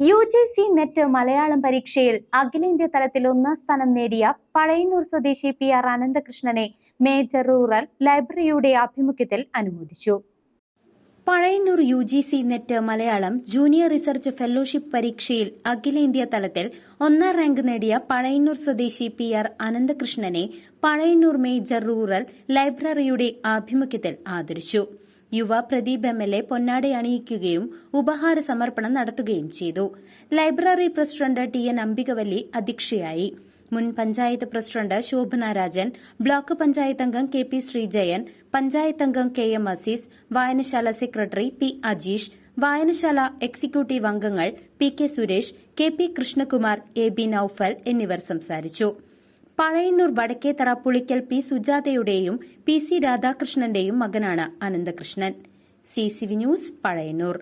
U G C net Malayalam പരീക്ഷയിൽ അഖിലേന്ത്യാ തലത്തിൽ ഒന്നാം സ്ഥാനം നേടിയ പഴയന്നൂർ സ്വദേശി പി ആർ അനന്തകൃഷ്ണനെ മേജർ റൂറൽ ലൈബ്രറിയുടെ ആഭിമുഖ്യത്തിൽ അനുമോദിച്ചു. Pazhayannur U G C net Malayalam junior research fellowship പരീക്ഷയിൽ അഖിലേന്ത്യാ തലത്തിൽ ഒന്നാം റാങ്ക് നേടിയ പഴയന്നൂർ സ്വദേശി പി ആർ അനന്തകൃഷ്ണനെ പഴയന്നൂർ മേജർ റൂറൽ ലൈബ്രറിയുടെ ആഭിമുഖ്യത്തിൽ ആദരിച്ചു. യുവ പ്രദീപ് എം എൽ എ പൊന്നാടയണിയിക്കുകയും ഉപഹാര സമർപ്പണം നടത്തുകയും ചെയ്തു. Library president T N Ambikavalli അധ്യക്ഷയായി. മുൻ പഞ്ചായത്ത് പ്രസിഡന്റ് ശോഭന രാജൻ ബ്ലോക്ക് പഞ്ചായത്ത് അംഗം കെ പി ശ്രീജയൻ പഞ്ചായത്ത് അംഗം കെ എം അസീസ് വായനശാല സെക്രട്ടറി പി അജീഷ് വായനശാല എക്സിക്യൂട്ടീവ് അംഗങ്ങൾ P K Suresh K P Krishnakumar A B Naufal എന്നിവർ സംസാരിച്ചു. പഴയന്നൂർ വടക്കേത്തറ പുളിക്കൽ പി സുജാതയുടെയും പി സി രാധാകൃഷ്ണന്റെയും മകനാണ് Ananthakrishnan. C C V news Pazhayannur.